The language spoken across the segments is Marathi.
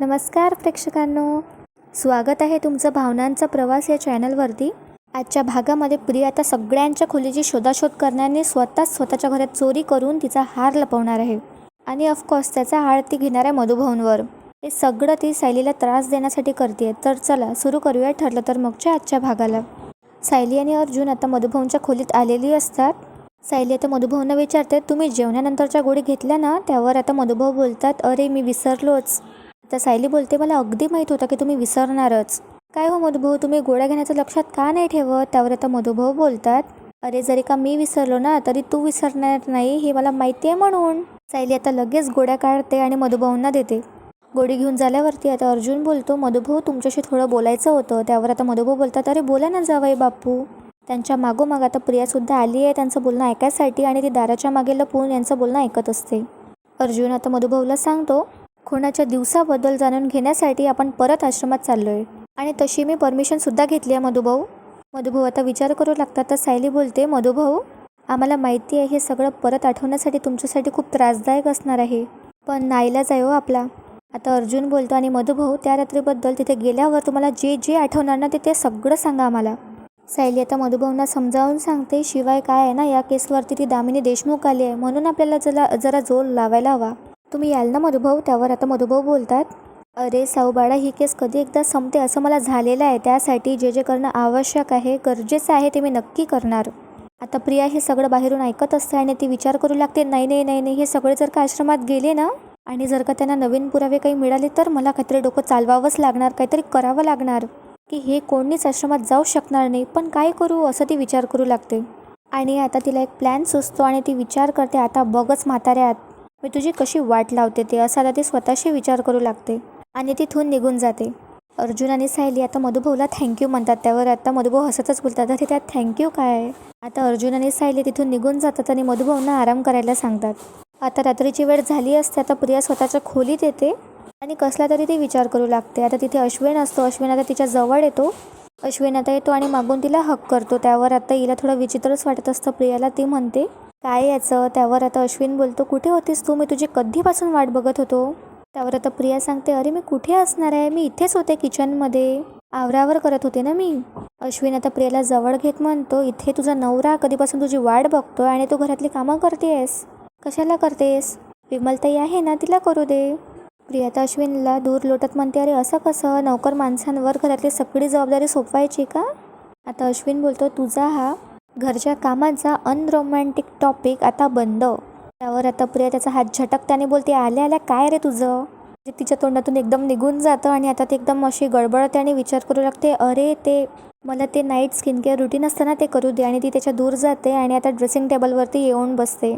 नमस्कार प्रेक्षकांनो. स्वागत आहे तुमचं भावनांचा प्रवास या चॅनलवरती. आजच्या भागामध्ये प्रिया आता सगळ्यांच्या खोलीची शोधाशोध करण्याने स्वतःच स्वतःच्या घरात चोरी करून तिचा हार लपवणार आहे. आणि ऑफकोर्स त्याचा हार ती घेणार आहे मधुभाऊंवर हे सगळं ती सायलीला त्रास देण्यासाठी करते तर चला सुरू करूया ठरलं तर मगच्या आजच्या भागाला. सायली आणि अर्जुन आता मधुभाऊंच्या खोलीत आलेली असतात. सायली आता मधुभाऊंना विचारते तुम्ही जेवणानंतरच्या गोळी घेतल्या ना? त्यावर आता मधुभाऊ बोलतात अरे मी विसरलोच. तर सायली बोलते मला अगदी माहीत होतं की तुम्ही विसरणारच. काय हो मधुभाऊ तुम्ही गोळ्या घेण्याचं लक्षात का नाही ठेवत? त्यावर आता मधुभाऊ बोलतात अरे जरी का मी विसरलो ना तरी तू विसरणार नाही हे मला माहिती आहे म्हणून. सायली आता लगेच गोळ्या काढते आणि मधुभाऊंना देते. गोळी घेऊन झाल्यावरती आता अर्जुन बोलतो मधुभाऊ तुमच्याशी थोडं बोलायचं होतं. त्यावर आता मधुभाऊ बोलतात अरे बोला ना जावाई बापू. त्यांच्या मागोमाग आता प्रियासुद्धा आली आहे त्यांचं बोलणं ऐकायसाठी आणि ती दाराच्या मागे लपून यांचं बोलणं ऐकत असते. अर्जुन आता मधुभाऊला सांगतो खुणाच्या दिवसाबद्दल जाणून घेण्यासाठी आपण परत आश्रमात चाललो आहे आणि तशी मी परमिशनसुद्धा घेतली आहे मधुभाऊ. मधुभाऊ आता विचार करू लागतात तर सायली बोलते मधुभाऊ आम्हाला माहिती आहे हे सगळं परत आठवण्यासाठी तुमच्यासाठी खूप त्रासदायक असणार आहे. पण नाईलाच आहे हो आपला. आता अर्जुन बोलतो आणि मधुभाऊ त्या रात्रीबद्दल तिथे गेल्यावर तुम्हाला जे जे आठवणार ना ते ते सगळं सांगा आम्हाला. सायली आता मधुभाऊंना समजावून सांगते शिवाय काय आहे ना या केसवरती ती दामिनी देशमुख आली आहे. म्हणून आपल्याला जरा जरा जोर लावायला हवा. तुम्ही याल ना मधुभाऊ? त्यावर आता मधुभाऊ बोलतात. अरे साऊबाळा ही केस कधी एकदा संपते असं मला झालेलं आहे. त्यासाठी जे जे करणं आवश्यक आहे गरजेचं आहे ते मी नक्की करणार. आता प्रिया हे सगळं बाहेरून ऐकत असते आणि ती विचार करू लागते नाही नाही नाही नाही हे सगळे जर का आश्रमात गेले ना? आणि जर का त्यांना नवीन पुरावे काही मिळाले तर मला काहीतरी डोकं चालवावंच लागणार काहीतरी करावं लागणार. की हे कोणीच आश्रमात जाऊ शकणार नाही पण काय करू असं ती विचार करू लागते. आणि आता तिला एक प्लॅन सुचतो आणि ती विचार करते आता बघच म्हाताऱ्यात. मी तुझी कशी वाट लावते ते असं आता ती स्वतःशी विचार करू लागते. आणि तिथून निघून जाते. अर्जुन आणि सायली आता मधुभाऊला थँक्यू म्हणतात त्यावर. आता मधुभाऊ हसतच बोलतात अरे त्यात थँक्यू काय? आहे आता अर्जुन आणि सायली तिथून निघून जातात आणि मधुभाऊंना आराम करायला सांगतात. आता रात्रीची वेळ झाली असते आता प्रिया स्वतःच्या खोलीत येते. आणि कसला तरी ती विचार करू लागते. आता तिथे अश्विन असतो. अश्विन आता तिच्या जवळ येतो. अश्विन आता येतो आणि मागून तिला हक करतो. त्यावर आता हिला थोडं विचित्रच वाटत असतं. प्रियाला ती म्हणते काय याचं? त्यावर आता अश्विन बोलतो कुठे होतीस तू? मी तुझी कधीपासून वाट बघत होतो. त्यावर आता प्रिया सांगते अरे मी कुठे असणार आहे? मी इथेच होते किचनमध्ये. आवरावर करत होते ना मी. अश्विन आता प्रियाला जवळ घेत म्हणतो इथे तुझा नवरा कधीपासून तुझी वाट बघतो आणि तू घरातली कामं करतेस कशाला करतेस विमलताई आहे ना तिला करू दे. प्रिया तर अश्विनला दूर लोटत म्हणते अरे असं कसं? नोकर माणसांवर घरातली सगळी जबाबदारी सोपवायची का? आता अश्विन बोलतो तुझा हा घरच्या कामाचा अनरोमॅन्टिक टॉपिक आता बंद. त्यावर आता प्रिया त्याचा हात झटकताने बोलते आल्या आल्या काय रे तुझं? ते तिच्या तोंडातून एकदम निघून जातं आणि आता ते एकदम अशी गडबडते आणि विचार करू लागते अरे ते मला ते नाईट स्किन केअर रुटीन असतं ना ते करू दे. आणि ती त्याच्या दूर जाते आणि आता ड्रेसिंग टेबलवरती येऊन बसते.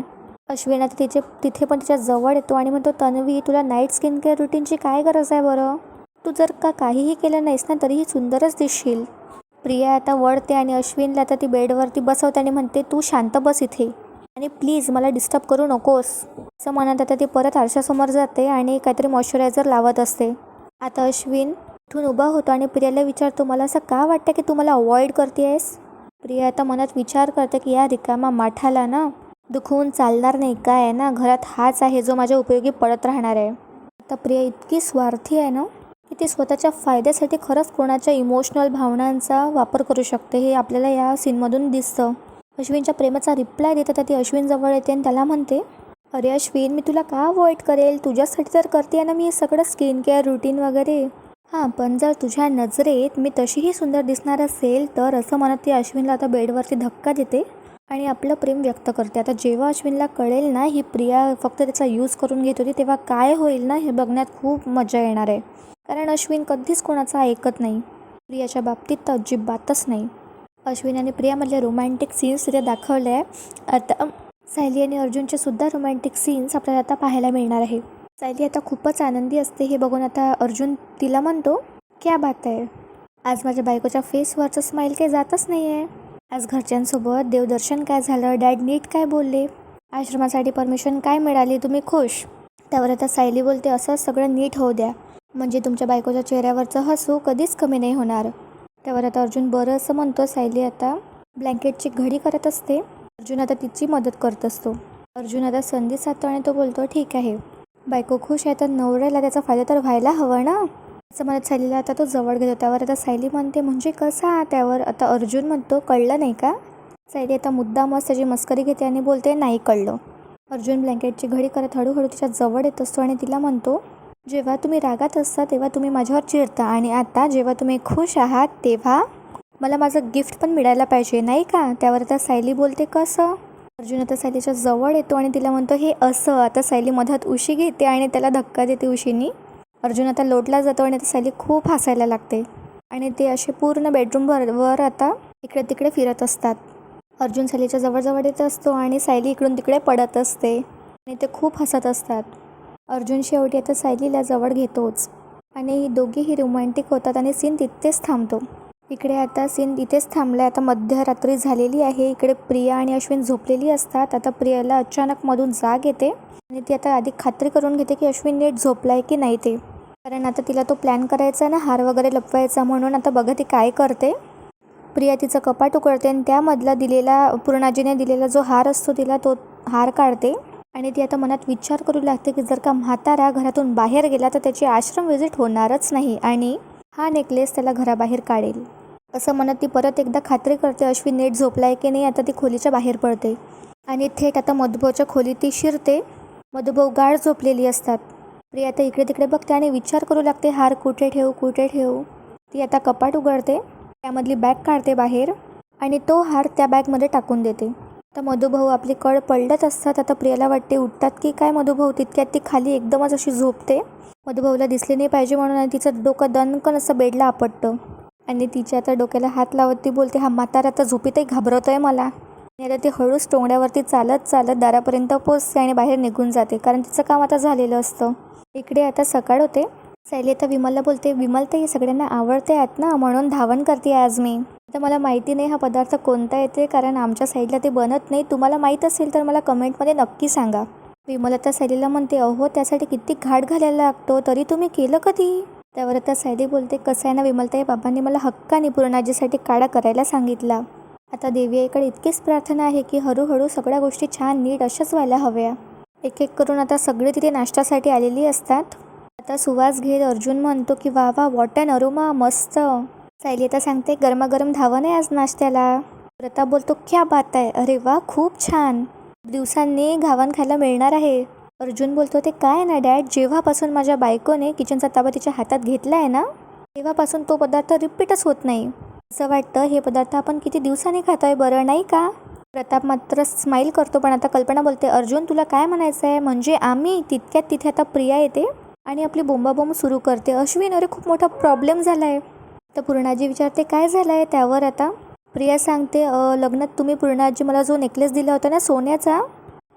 अश्विन आता तिचे तिथे पण तिच्या जवळ येतो आणि म्हणतो तन्वी तुला नाईट स्किन केअर रुटीनची काय गरज आहे बरं? तू जर का काहीही केलं नाहीस ना तरीही सुंदरच दिसशील. प्रिया आता वळते आणि अश्विनला आता ती बेडवरती बसवते आणि म्हणते तू शांत बस इथे. आणि प्लीज मला डिस्टर्ब करू नकोस. असं म्हणत आता ती परत आरशासमोर जाते आणि काहीतरी मॉइश्चरायझर लावत असते. आता अश्विन इथून उभा होतो आणि प्रियाला विचारतो मला असं का वाटतं की तू मला अवॉइड करते आहेस प्रिया आता मनात विचार करते की या रिकामा माठाला ना दुखवून चालणार नाही काय आहे ना घरात हाच आहे जो माझ्या उपयोगी पडत राहणार आहे. आता प्रिया इतकी स्वार्थी आहे ना की ती स्वतःच्या फायद्यासाठी खरंच कोणाच्या इमोशनल भावनांचा वापर करू शकते हे आपल्याला या सीनमधून दिसतं. अश्विनच्या प्रेमाचा रिप्लाय देतात तर ती अश्विन जवळ येते आणि त्याला म्हणते अरे अश्विन मी तुला का अवॉइड करेल? तुझ्यासाठी तर करते ना मी हे सगळं स्किन केअर रुटीन वगैरे. हां पण जर तुझ्या नजरेत मी तशीही सुंदर दिसणार असेल तर असं म्हणत ती अश्विनला आता बेडवरती धक्का देते. आणि आपलं प्रेम व्यक्त करते. आता जेव्हा अश्विनला कळेल ना ही प्रिया फक्त त्याचा यूज करून घेत होती तेव्हा काय होईल ना हे बघण्यात खूप मजा येणार आहे. कारण अश्विन कधीच कोणाचा ऐकत नाही. प्रियाच्या बाबतीत तर अजिबातच नाही. अश्विन आणि प्रियामधले रोमॅन्टिक सीन्स तिथे दाखवले आहे आता सायली आणि अर्जुनचे सुद्धा रोमॅन्टिक सीन्स आपल्याला आता पाहायला मिळणार आहे. सायली आता खूपच आनंदी असते हे बघून. आता अर्जुन तिला म्हणतो क्या बात आहे आज माझ्या बायकोच्या फेसवरचं स्माईल काही जातच नाही आहे आज घरच्यांसोबत देवदर्शन काय झालं? डॅड नीट काय बोलले? आश्रमासाठी परमिशन काय मिळाली? तुम्ही खुश? त्यावर आता सायली बोलते असं सगळं नीट होऊ द्या. म्हणजे तुमच्या बायकोच्या चेहऱ्यावरचं हसू कधीच कमी नाही होणार. त्यावर आता अर्जुन बरं असं म्हणतो सायली आता ब्लँकेटची घडी करत असते. अर्जुन आता तिची मदत करत असतो. अर्जुन आता संधी साधतो आणि तो बोलतो ठीक आहे. बायको खुश आहे तर नवऱ्याला त्याचा फायदा तर व्हायला हवा ना? असं म्हणत सायलीला आता तो जवळ घेतो त्यावर आता सायली म्हणते म्हणजे कसा त्यावर? आता अर्जुन म्हणतो कळलं नाही का? सायली आता मुद्दामच त्याची मस्करी घेते आणि बोलते नाही कळलं. अर्जुन ब्लँकेटची घडी करत हळूहळू तिच्या जवळ येत असतो आणि तिला म्हणतो जेव्हा तुम्ही रागात असता तेव्हा तुम्ही माझ्यावर चिडता आणि आता जेव्हा तुम्ही खुश आहात तेव्हा मला माझं गिफ्ट पण मिळायला पाहिजे नाही का? त्यावर आता सायली बोलते कसं? अर्जुन आता सायलीच्या जवळ येतो आणि तिला म्हणतो हे असं आता सायली मधात उशी घेते आणि त्याला धक्का देते उशीनी. अर्जुन आता लोटला जातो आणि आता सॅली खूप हसायला लागते. आणि ते असे पूर्ण बेडरूमवर वर आता इकडे तिकडे फिरत असतात. अर्जुन सॅलीच्या जवळजवळ येत असतो आणि सायली इकडून तिकडे पडत असते. आणि ते खूप हसत असतात. अर्जुन शेवटी आता सायलीला जवळ घेतोच. आणि दोघीही रोमॅन्टिक होतात आणि सीन तिथेच थांबतो. इकडे आता सीन इथेच थांबला आता मध्यरात्री झालेली आहे. इकडे प्रिया आणि अश्विन झोपलेली असतात. आता प्रियाला अचानक मधून जाग येते आणि ती आता आधी खात्री करून घेते की अश्विन नीट झोपलाय की नाही ते. कारण आता तिला तो प्लॅन करायचा आहे ना हार वगैरे लपवायचा म्हणून आता बघा ती काय करते. प्रिया तिचं कपाट उघडते आणि त्यामधला दिलेला पूर्णाजीने दिलेला जो हार असतो तिला तो हार काढते. आणि ती आता मनात विचार करू लागते की जर का म्हातारा घरातून बाहेर गेला तर त्याची आश्रम विजिट होणारच नाही आणि हा नेकलेस त्याला घराबाहेर काढेल. असं म्हणत ती परत एकदा खात्री करते अश्विन नेट झोपलाय की नाही आता ती खोलीच्या बाहेर पडते. आणि थेट आता मधुभाऊच्या खोलीत ती शिरते. मधुभाऊ गाढ झोपलेली असतात. प्रिया आता इकडे तिकडे बघते आणि विचार करू लागते हार कुठे ठेवू कुठे ठेवू? ती आता कपाट उघडते त्यामधली बॅग काढते बाहेर आणि तो हार त्या बॅगमध्ये टाकून देते. तर मधुभाऊ आपली कळ पडलत असतात आता प्रियाला वाटते उठतात की काय मधुभाऊ तितक्यात ती खाली एकदमच अशी झोपते. मधुभाऊला दिसली नाही पाहिजे म्हणून आणि तिचं डोकं दणकन असं बेडला आपटतं. आणि तिच्या आता डोक्याला हात लावत ती बोलते हा म्हातारा आता झोपीतही आहे मला. आणि आता ती हळूच टोंगड्यावरती चालत चालत दारापर्यंत पोचते आणि बाहेर निघून जाते कारण तिचं काम आता झालेलं असतं. इकडे आता सकाळ होते. सायली आता विमलला बोलते विमल तर हे सगळ्यांना आवडते आहेत ना म्हणून धावण करते आज मी. आता मला माहिती नाही हा पदार्थ कोणता येते कारण आमच्या साईडला ते बनत नाही. तुम्हाला माहीत असेल तर मला कमेंटमध्ये नक्की सांगा. विमल आता सायलीला म्हणते अहो त्यासाठी किती घाट घालायला लागतो तरी तुम्ही केलं कधी? त्यावर आता सायली बोलते कसं आहे ना विमलताई बाबांनी मला हक्काने पूर्णाजीसाठी काढा करायला सांगितला. आता देवी आईकडे इतकीच प्रार्थना आहे की हळूहळू सगळ्या गोष्टी छान नीट अशाच व्हायला हव्या. एक एक करून आता सगळे तिथे नाश्त्यासाठी आलेली असतात. आता सुवास घेत अर्जुन म्हणतो की वा वा वॉट अँड अरोमा मस्त. सायली आता सांगते गरमागरम धावण आहे आज नाश्त्याला. प्रताप बोलतो क्या बात आहे अरे वा खूप छान. दिवसांनी घावन खायला मिळणार आहे. अर्जुन बोलतो ते काय ना डॅड? जेव्हापासून माझ्या बायकोने किचनचा ताबा तिच्या हातात घेतला आहे ना तेव्हापासून तो पदार्थ रिपीटच होत नाही. असं वाटतं हे पदार्थ आपण किती दिवसांनी खातोय बरं नाही का? प्रताप मात्र स्माईल करतो पण आता कल्पना बोलते अर्जुन तुला काय म्हणायचं आहे? म्हणजे आम्ही तितक्यात तिथे आता प्रिया येते आणि आपली बोंबाबोंब सुरू करते. अश्विन अरे खूप मोठा प्रॉब्लेम झाला आहे तर पूर्णाजी विचारते काय झालं आहे त्यावर आता? प्रिया सांगते लग्नात तुम्ही पूर्णाजी मला जो नेकलेस दिला होता ना सोन्याचा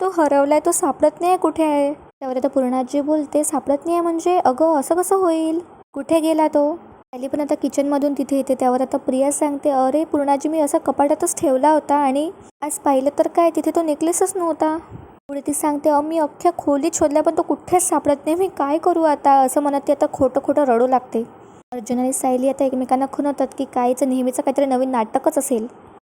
तो हरवला आहे तो सापडत नाही आहे कुठे आहे? त्यावर आता पूर्णाजी बोलते सापडत नाही आहे म्हणजे? अगं असं कसं होईल? कुठे गेला तो? खाली पण आता किचनमधून तिथे येते त्यावर आता प्रिया सांगते अरे पूर्णाजी मी असा कपाटातच ठेवला होता आणि आज पाहिलं तर काय? तिथे तो नेकलेसच नव्हता. पुढे ती सांगते अ मी अख्ख्या खोलीत शोधल्या पण तो कुठेच सापडत नाही. मी काय करू आता? असं म्हणत ती आता खोटं खोटं रडू लागते. अर्जुन आणि सायली आता एकमेकांना खुनवतात की काहीचं नेहमीचं काहीतरी नवीन नाटकच असेल.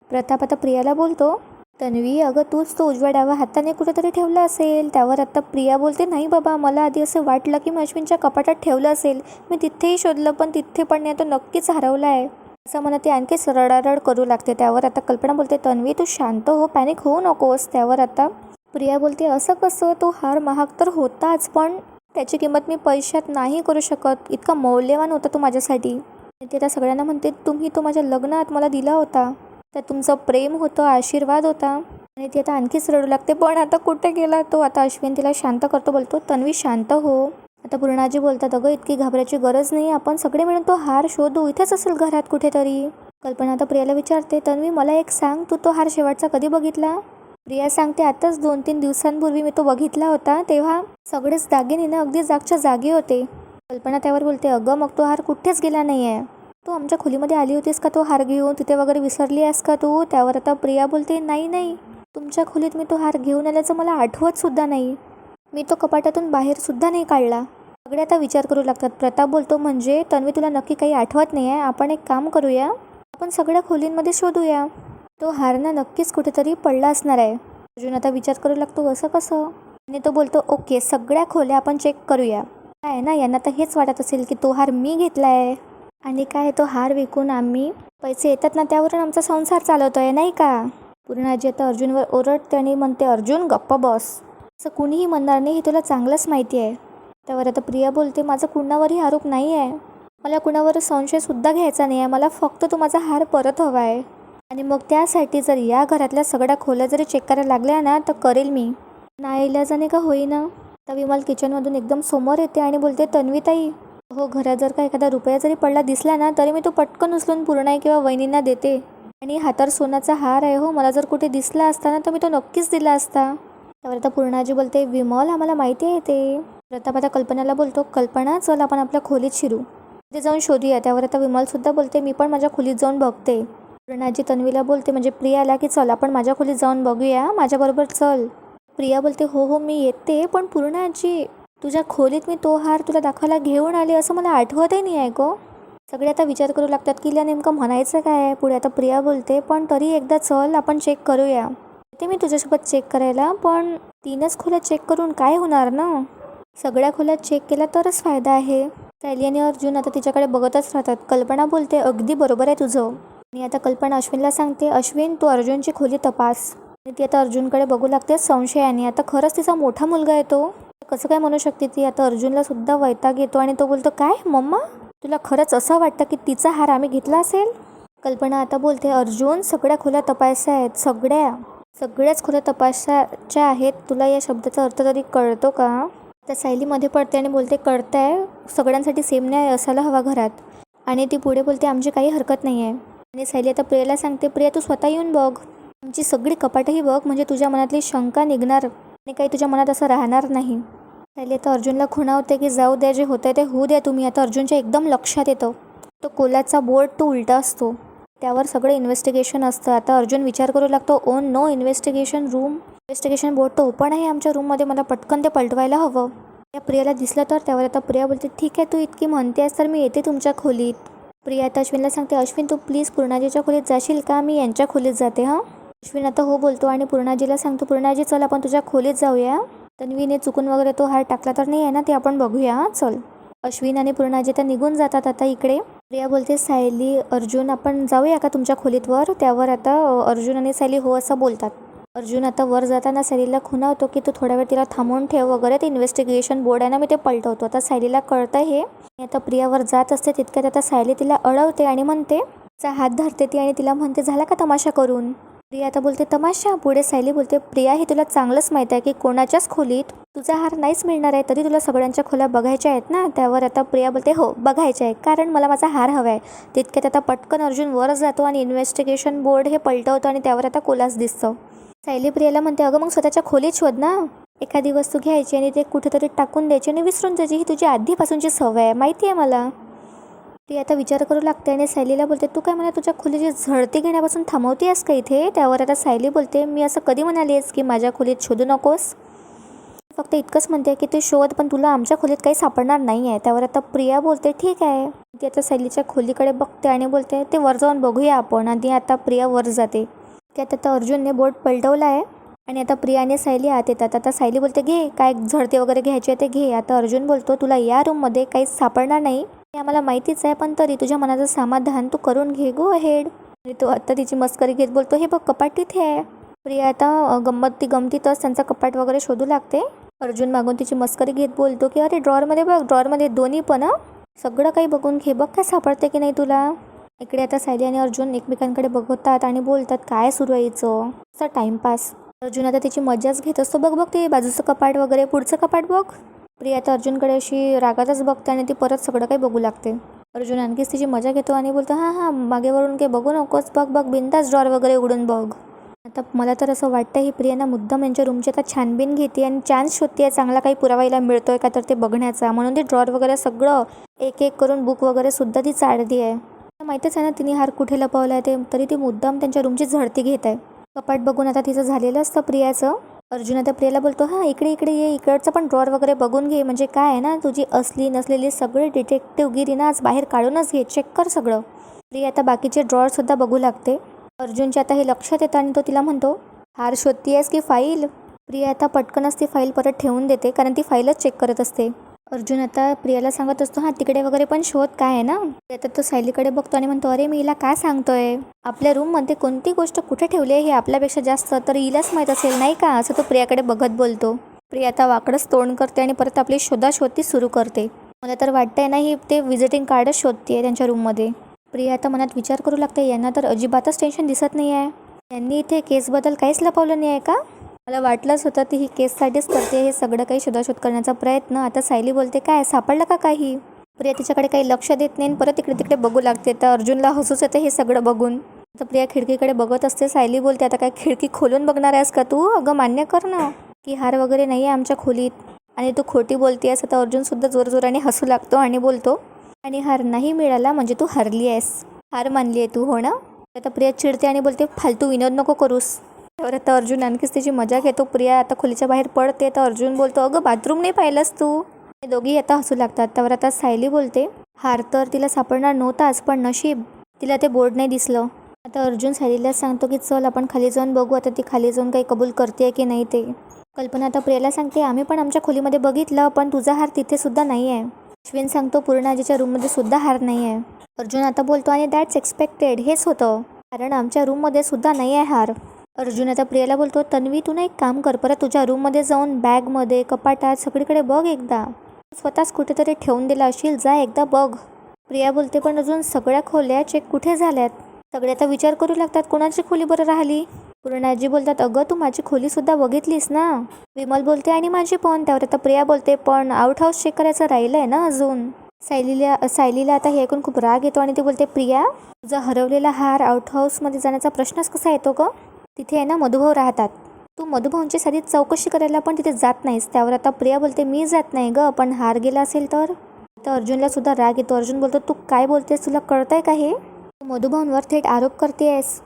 प्रताप आता प्रियाला बोलतो तन्वी अगं तूच तो उजव्या डाव्या हाताने कुठेतरी ठेवला असेल. त्यावर आता प्रिया बोलते नाही बाबा मला आधी असं वाटलं की मी अश्विनच्या कपाटात ठेवलं असेल. मी तिथेही शोधलं पण तिथे पण नाही तो नक्कीच हरवला आहे असं म्हणत ती आणखी रडारड करू लागते. त्यावर आता कल्पना बोलते तन्वी तू शांत हो पॅनिक होऊ नकोस. त्यावर आता प्रिया बोलते असं कसं? तो हार महाग तर होताच पण त्याची किंमत मी पैशात नाही करू शकत. इतका मौल्यवान होता तो माझ्यासाठी. ते त्या सगळ्यांना म्हणते तुम्ही तो माझ्या लग्नात मला दिला होता. तर तुमचं प्रेम होतं आशीर्वाद होता. आणि ती आता आणखीच रडू लागते. पण आता कुठे गेला तो? आता अश्विन तिला शांत करतो बोलतो. तन्वी शांत हो. आता पूर्णाजी बोलतात अगं इतकी घाबरायची गरज नाही. आपण सगळे मिळून तो हार शोधू. इथेच असेल घरात कुठेतरी. कल्पना आता प्रियाला विचारते तन्वी मला एक सांग. तू तो हार शेवटचा कधी बघितला? प्रिया सांगते आताच दोन तीन दिवसांपूर्वी मी तो बघितला होता. तेव्हा सगळेच दागिने ना अगदी जागच्या जागी होते. कल्पना त्यावर बोलते अगं मग तो हार कुठेच गेला नाही आहे तू आमच्या खोलीमध्ये आली होतीस का? तो हार घेऊन तिथे वगैरे विसरली आहेस का तू? त्यावर आता प्रिया बोलते नाही नाही. तुमच्या खोलीत मी तो हार घेऊन आल्याचं मला आठवत सुद्धा नाही. मी तो कपाटातून बाहेर सुद्धा नाही काढला. सगळे आता विचार करू लागतात. प्रताप बोलतो म्हणजे तन्वी तुला नक्की काही आठवत नाही आहे? आपण एक काम करूया. आपण सगळ्या खोलींमध्ये शोधूया. तो हार ना नक्कीच कुठेतरी पडला असणार आहे. अर्जुन आता विचार करू लागतो असं कसं? आणि तो बोलतो ओके सगळ्या खोल्या आपण चेक करूया. काय आहे ना यांना तर हेच वाटत असेल की तो हार मी घेतला आहे. आणि काय तो हार विकून आम्ही पैसे येतात ना त्यावरून आमचा संसार चालवतो आहे नाही का? पूर्णाजी आता अर्जुनवर ओरडते आणि म्हणते अर्जुन गप्पा बॉस. असं कुणीही म्हणणार नाही हे तुला चांगलंच माहिती आहे. त्यावर आता प्रिया बोलते माझं कुणावरही आरोप नाही आहे मला कुणावर संशयसुद्धा घ्यायचा नाही आहे मला फक्त तो माझा हार परत हवा आहे आणि मग त्यासाठी जर या घरातल्या सगळ्या खोल्या जरी चेक करायला लागल्या ना तर करेल मी. नाईलाजाने का होईना. तर विमल किचनमधून एकदम समोर येते आणि बोलते तन्वीताई हो घरात जर का एखादा रुपया जरी पडला दिसला ना तरी मी तो पटकन उचलून पूर्ण किंवा वहिनींना देते. आणि हातावर सोन्याचा हार आहे हो मला जर कुठे दिसला असता ना तर मी तो नक्कीच दिला असता. त्यावर आता पूर्णाजी बोलते विमल आम्हाला माहिती आहे ते. प्रताप आता कल्पनाला बोलतो कल्पना चल आपण आपल्या खोलीत शिरू. तिथे जाऊन शोधूया. त्यावर आता विमलसुद्धा बोलते मी पण माझ्या खोलीत जाऊन बघते. पूर्णाजी तन्वीला बोलते म्हणजे प्रियाला की चल आपण माझ्या खोलीत जाऊन बघूया. माझ्याबरोबर चल. प्रिया बोलते हो हो मी येते पण पूर्णाजी तुझ्या खोलीत मी तो हार तुला दाखवायला घेऊन आले असं मला आठवतही नाही आहे गो. सगळे आता विचार करू लागतात की हिला नेमकं म्हणायचं काय आहे? पुढे आता प्रिया बोलते पण तरी एकदा चल आपण चेक करूया. ते मी तुझ्यासोबत चेक करायला पण तीनच खोल्या चेक करून काय होणार ना? सगळ्या खोल्या चेक केल्या तरच फायदा आहे. सॅली आणि अर्जुन आता तिच्याकडे बघतच राहतात. कल्पना बोलते अगदी बरोबर आहे तुझं. आणि आता कल्पना अश्विनला सांगते अश्विन तू अर्जुनची खोली तपास. आणि ती आता अर्जुनकडे बघू लागते संशयाने. आता खरंच तिचा मोठा मुलगा आहे तो. कसं काय म्हणू शकते ती? आता अर्जुनला सुद्धा वैताग येतो आणि तो बोलतो काय मम्मा? तुला खरंच असं वाटतं की तिचा हार आम्ही घेतला असेल? कल्पना आता बोलते अर्जुन सगळ्या खोल्या तपासायच्या आहेत. सगळ्या सगळ्याच खोल्या तपासायच्या आहेत. तुला या शब्दाचा अर्थ तरी कळतो का? त्या सायलीमध्ये पडते आणि बोलते कळतंय सगळ्यांसाठी सेम नाही असायला हवा घरात. आणि ती पुढे बोलते आमची काही हरकत नाही आहे आणि सायली आता प्रियाला सांगते प्रिया तू स्वतः येऊन बघ. आमची सगळी कपाटही बघ. म्हणजे तुझ्या मनातली शंका निघणार आणि काही तुझ्या मनात असं राहणार नाही. पहिले आता अर्जुनला खुणावते की जाऊ द्या जे होतं ते होऊ द्या तुम्ही. आता अर्जुनच्या एकदम लक्षात येतं. तो कोलाचा बोर्ड तो उलटा असतो. त्यावर सगळं इन्व्हेस्टिगेशन असतं. आता अर्जुन विचार करू लागतो on no investigation room investigation board तर ओपन आहे आमच्या रूममध्ये मला पटकन ते पलटवायला हवं. त्या प्रियाला दिसलं तर त्यावर आता प्रिया बोलते ठीक आहे तू इतकी म्हणते आहेस तर मी येते तुमच्या खोलीत. प्रिया आता अश्विनला सांगते अश्विन तू प्लीज पूर्णाजीच्या खोलीत जाशील का? मी यांच्या खोलीत जाते हां? अश्विन आता हो बोलतो आणि पूर्णाजीला सांगतो पूर्णाजी चल आपण तुझ्या खोलीत जाऊया. तन्वीने चुकून वगैरे तो हार टाकला तर नाही आहे ना ते आपण बघूया. हां चल. अश्विन आणि पूर्णाजी तर निघून जातात आता इकडे. प्रिया बोलते सायली अर्जुन आपण जाऊया का तुमच्या खोलीतवर त्यावर आता अर्जुन आणि सायली हो असं बोलतात. अर्जुन आता वर जाताना सायलीला खुणावतो की तू थोड्या वेळ तिला थांबवून ठेव वगैरे ते इन्व्हेस्टिगेशन बोर्ड आहे ना मी ते पलटवतो. आता सायलीला कळतं हे. आता प्रियावर जात असते तितक्यात आता सायली तिला अडवते आणि म्हणते तिचा हात धरते ती आणि तिला म्हणते झाला का तमाशा करून? प्रिया आता बोलते तमाशा पुढे सायली बोलते प्रिया हे तुला चांगलंच माहीत आहे की कोणाच्याच खोलीत तुझा हार नाहीच मिळणार आहे तरी तुला सगळ्यांच्या खोल्या बघायच्या आहेत ना? त्यावर आता प्रिया बोलते हो बघायच्या आहे कारण मला माझा हार हवा आहे तितक्यात आता पटकन अर्जुन वर जातो आणि इन्व्हेस्टिगेशन बोर्ड हे पलटवतो आणि त्यावर आता कोलास दिसतं. सायली प्रियाला म्हणते अगं मग स्वतःच्या खोलीत शोध ना. एखादी वस्तू घ्यायची आणि ते कुठेतरी टाकून द्यायची आणि विसरून जायची. ही तुझी आधीपासूनची सवय आहे माहिती आहे मला. ती आता विचार करू लागते आणि सायलीला बोलते तू काय मला तुझ्या खोलीची झडती घेण्यापासून थांबवते आहेस का इथे? त्यावर आता सायली बोलते मी असं कधी म्हणाली आहेस की माझ्या खोलीत शोधू नकोस? फक्त इतकंच म्हणते की ते शोध पण तुला आमच्या खोलीत काही सापडणार नाही आहे त्यावर आता प्रिया बोलते ठीक आहे. ती आता सायलीच्या खोलीकडे बघते आणि बोलते ते वर जाऊन बघूया आपण. आणि आता प्रिया वर जाते. त्यात आता अर्जुनने बोर्ड पलटवला आहे. आणि आता प्रिया आणि सायली आत येतात. आता सायली बोलते घे काय झडते वगैरे घ्यायचे आहे ते घे. आता अर्जुन बोलतो तुला या रूममध्ये काही सापडणार नाही. हे आम्हाला माहितीच आहे पण तरी तुझ्या मनाचं समाधान तू करून घे गो हेड. आणि तो आता तिची मस्करी घेत बोलतो हे बघ कपाट तिथे आहे. प्रिया आता गंमत ती गमतीतच त्यांचा कपाट वगैरे शोधू लागते. अर्जुन मागून तिची मस्करी घेत बोलतो की अरे ड्रॉरमध्ये बघ ड्रॉरमध्ये दोन्ही पण सगळं काही बघून घे बघ काय सापडते की नाही तुला. इकडे आता सायली आणि अर्जुन एकमेकांकडे बघतात आणि बोलतात काय सुरू आहे हिचं? असा टाइमपास अर्जुन आता तिची मजाच घेत असतो बघ बघ ते बाजूचं कपाट वगैरे पुढचं कपाट बघ. प्रिया आता अर्जुनकडे अशी रागातच बघते आणि ती परत सगळं काही बघू लागते. अर्जुन आणखीच तिची मजा घेतो आणि बोलतो हां हां मागेवरून काही बघू नकोस बघ बघ बिंदास ड्रॉर वगैरे उघडून बघ. आता मला तर असं वाटतं ही प्रियाना मुद्दाम यांच्या रूमची आता छानबीन घेते आणि चान्स शोधते चांगला काही पुरावायला मिळतोय का तर ते बघण्याचा. म्हणून ती ड्रॉर वगैरे सगळं एक एक करून बुक वगैरे सुद्धा ती चाळली आहे माहितीच माहीतच आहे ना तिने हार कुठे लपवला आहे ते तरी ती मुद्दाम त्यांच्या रूमची झडती घेत आहे. कपाट बघून आता तिचं झालेलं असतं प्रियाचं. अर्जुन आता प्रियाला बोलतो हां इकडे इकडे ये इकडचं पण ड्रॉर वगैरे बघून घे. म्हणजे काय आहे ना तुझी असली नसलेली सगळी डिटेक्टिव्हगिरी ना आज बाहेर काढूनच घे. चेक कर सगळं. प्रिया आता बाकीचे ड्रॉरसुद्धा बघू लागते. अर्जुनच्या आता हे लक्षात येतं आणि तो तिला म्हणतो हार शोधती आहेस की फाईल प्रिया आता पटकनच ती फाईल परत ठेवून देते कारण ती फाईलच चेक करत असते. अर्जुन आता प्रियाला सांगत असतो हां तिकडे वगैरे पण शोध काय आहे ना? आता तो सायलीकडे बघतो आणि म्हणतो अरे मी हिला काय सांगतोय? आपल्या रूममध्ये कोणती गोष्ट कुठे ठेवली आहे हे आपल्यापेक्षा जास्त? तर हिलाच माहीत असेल नाही का? असं तो प्रियाकडे बघत बोलतो. प्रिया आता वाकडंच तोंड करते आणि परत आपली शोधाशोध ती सुरू करते. मला तर वाटतंय ना ही ते विजिटिंग कार्डच शोधते त्यांच्या रूममध्ये. प्रिया आता मनात विचार करू लागते यांना तर अजिबातच टेन्शन दिसत नाही आहे यांनी इथे केसबद्दल काहीच लपवलं नाही आहे का? मला वाटलंच होतं ती ही केससाठीच करते हे सगळं काही शोधाशोध करण्याचा प्रयत्न. आता सायली बोलते काय सापडलं का काही? प्रिया तिच्याकडे काही लक्ष देत नाही आणि परत इकडे तिकडे बघू लागते. तर अर्जुनला हसूच येते हे सगळं बघून. तर प्रिया खिडकीकडे बघत असते. सायली बोलते आता काय खिडकी खोलून बघणार आहेस का तू? अगं मान्य कर ना की हार वगैरे नाही आहे आमच्या खोलीत. आणि तू खोटी बोलते आहेस आता अर्जुनसुद्धा जोरजोराने हसू लागतो आणि बोलतो आणि हार नाही मिळाला म्हणजे तू हरली आहेस हार मानली आहे तू हो ना? आता प्रिया चिडते आणि बोलते फालतू विनोद नको करूस. तर आता अर्जुन आणखीच तिची मजा घेतो. प्रिया आता खोलीच्या बाहेर पडते. तर अर्जुन बोलतो अगं बाथरूम नाही पाहिलंस तू? दोघी आता हसू लागतात. त्यावर आता सायली बोलते हार तर तिला सापडणार नव्हताच पण नशीब तिला ते बोर्ड नाही दिसलं. आता अर्जुन सायलीला सांगतो की चल आपण खाली जाऊन बघू आता ती खाली जाऊन काही कबूल करते की नाही ते. कल्पना आता प्रियाला सांगते आम्ही पण आमच्या खोलीमध्ये बघितलं पण तुझा हार तिथे सुद्धा नाही आहे अश्विन सांगतो पूर्णाजीच्या रूममध्ये सुद्धा हार नाही आहे अर्जुन आता बोलतो आणि दॅट्स एक्सपेक्टेड हेच होतं. कारण आमच्या रूममध्ये सुद्धा नाही आहे हार. अर्जुन आता प्रियाला बोलतो तन्वी तू ना एक काम कर परत तुझ्या रूममध्ये जाऊन बॅगमध्ये कपाटात सगळीकडे बघ एकदा. तू स्वतःच कुठेतरी ठेवून दिला असेल जा एकदा बघ. प्रिया बोलते पण अजून सगळ्या खोल्या चेक कुठे झाल्यात? सगळे आता विचार करू लागतात कोणाची खोली बरं राहिली? पूर्णाजी बोलतात अगं तू माझी खोलीसुद्धा बघितलीस ना? विमल बोलते आणि माझी पण. त्यावर आता प्रिया बोलते पण आउट हाऊस चेक करायचं राहिलं आहे ना अजून? सायलीला सायलीला आता हे ऐकून खूप राग येतो आणि ती बोलते प्रिया तुझा हरवलेला हार आउट हाऊसमध्ये जाण्याचा प्रश्नच कसा येतो ग? तिथे आहे ना मधुभाऊ राहतात. तू मधुभाऊंची साधी चौकशी करायला पण तिथे जात नाहीस. त्यावर आता प्रिया बोलते मी जात नाही ग पण हार गेला असेल तर? तर अर्जुनला सुद्धा राग येतो. अर्जुन बोलतो तू काय बोलतेस? तुला कळतंय का हे? तू मधुभाऊंवर थेट आरोप करते आहेस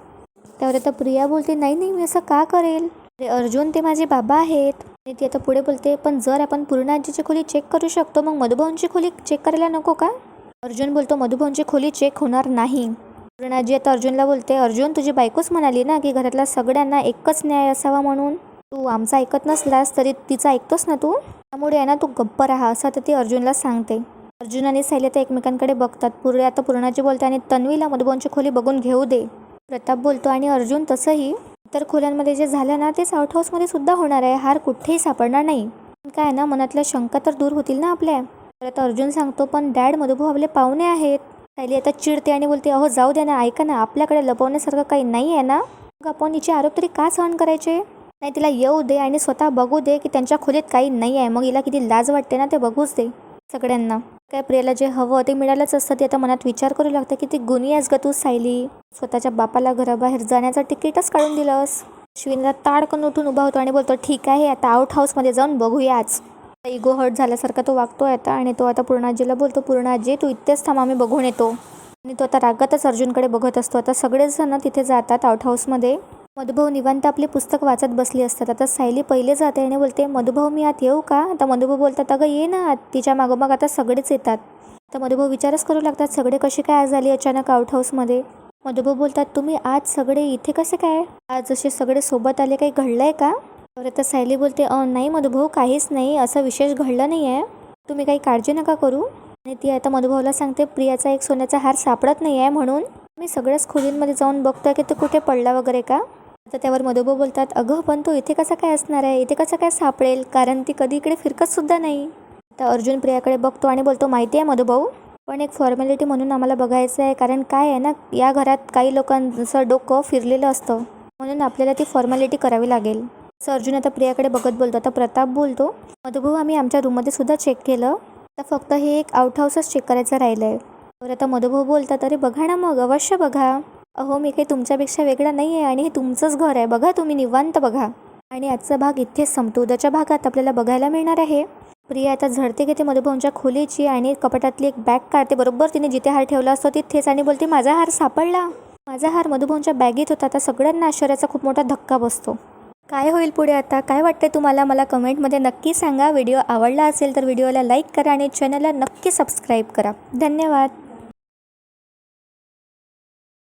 त्यावर आता प्रिया बोलते नाही नाही मी असं का करेल? अरे अर्जुन ते माझे बाबा आहेत. आणि ती आता पुढे बोलते पण जर आपण पूर्ण आजीची खोली चेक करू शकतो मग मधुभाऊंची खोली चेक करायला नको का? अर्जुन बोलतो मधुभाऊंची खोली चेक होणार नाही. पूर्णाजी आता अर्जुनला बोलते अर्जुन तुझी बायकोच म्हणाली ना की घरातल्या सगळ्यांना एकच न्याय असावा म्हणून? तू आमचा ऐकत नसलास तरी तिचा ऐकतोस ना तू? त्यामुळे आहे ना तू गप्प राहा असं आता ती अर्जुनला सांगते. अर्जुन आणि सायली तर एकमेकांकडे बघतात. पुढे आता पूर्णाजी बोलते आणि तन्वीला मधुबनची खोली बघून घेऊ दे. प्रताप बोलतो आणि अर्जुन तसंही. इतर खोल्यांमध्ये जे झालं ना ते साऊथ हाऊसमध्ये सुद्धा होणार आहे. हार कुठेही सापडणार नाही. पण काय ना मनातल्या शंका तर दूर होतील ना आपल्या. परत अर्जुन सांगतो पण डॅड मधुभाऊ आपले पाहुणे आहेत. सायली आता चिडते आणि बोलते अहो जाऊ द्या ना ऐका ना आपल्याकडे लपवण्यासारखं काही नाही आहे ना. मग आपण हिचे आरोप तरी का सहन करायचे? नाही तिला येऊ दे आणि स्वतः बघू दे की त्यांच्या खोलीत काही नाही आहे. मग हिला किती लाज वाटते ना ते बघूच दे सगळ्यांना. काय प्रियाला जे हवं ते मिळालंच असतं. ते आता मनात विचार करू लागतं की ती गुन्ही आहेस ग तू सायली. स्वतःच्या बापाला घराबाहेर जाण्याचं तिकीटच काढून दिलंस. अश्विनला ताडकन उठून उभा होतो आणि बोलतो ठीक आहे आता आउट हाऊसमध्ये जाऊन बघूयाच इगो हर्ट झाल्यासारखा तो वागतोय आता आणि तो आता पूर्णाजीला बोलतो पूर्णाजी तू इथेच थांब आम्ही बघून येतो. आणि तो आता रागातच अर्जुनकडे बघत असतो. आता सगळेच जण तिथे जातात आउट हाऊसमध्ये मधुभाऊ निवांत आपले पुस्तक वाचत बसली असतात. आता सायली पहिले जाते आणि बोलते मधुभाऊ मी आत येऊ का? आता मधुभाऊ बोलतात अगं ये ना आत. तिच्या मागोमाग आता सगळेच येतात. तर मधुभाऊ विचारच करू लागतात सगळे कसे काय आज झाले अचानक आउट हाऊसमध्ये मधुभाऊ बोलतात तुम्ही आज सगळे इथे कसे काय? आज जसे सगळे सोबत आले काही घडलं आहे का? तर आता सायली बोलते नाही मधुभाऊ काहीच नाही असं विशेष घडलं नाही आहे तुम्ही काही काळजी नका करू. आणि ती आता मधुभाऊला सांगते प्रियाचा एक सोन्याचा हार सापडत नाही आहे म्हणून मी सगळ्याच खोलींमध्ये जाऊन बघतोय की तो कुठे पडला वगैरे का? आता त्यावर मधुभाऊ बोलतात अगं पण तो इथे कसा काय असणार आहे? इथे कसं काय सापडेल? कारण ती कधी इकडे फिरकतसुद्धा नाही. आता अर्जुन प्रियाकडे बघतो आणि बोलतो माहिती आहे मधुभाऊ पण एक फॉर्मॅलिटी म्हणून आम्हाला बघायचं आहे कारण काय आहे ना या घरात काही लोकांचं डोकं फिरलेलं असतं. म्हणून आपल्याला ती फॉर्मॅलिटी करावी लागेल. असं अर्जुन आता प्रियाकडे बघत बोलतो. आता प्रताप बोलतो मधुभाऊ आम्ही आमच्या रूममध्ये सुद्धा चेक केलं. तर फक्त हे एक आउट हाऊसच चेक करायचं राहिलं आहे तर आता मधुभाऊ बोलतात अरे बघा ना मग अवश्य बघा. अहो मी काही तुमच्यापेक्षा वेगळा नाही आहे आणि हे तुमचंच घर आहे. बघा तुम्ही निवांत बघा. आणि आजचा भाग इथेच संपतो. उद्याच्या भागात आपल्याला बघायला मिळणार आहे. प्रिया आता झडते घेते मधुभाऊंच्या खोलीची आणि कपाटातली एक बॅग काढते. बरोबर तिने जिथे हार ठेवला असतो तिथेच आणि बोलते माझा हार सापडला. माझा हार मधुभाऊंच्या बॅगेत होता. आता सगळ्यांना आश्चर्याचा खूप मोठा धक्का बसतो. काय होईल पुढे आता? काय वाटते तुम्हाला? मला कमेंटमध्ये नक्की सांगा. व्हिडिओ आवडला असेल तर व्हिडिओला लाईक करा आणि चॅनलला नक्की सबस्क्राईब करा. धन्यवाद.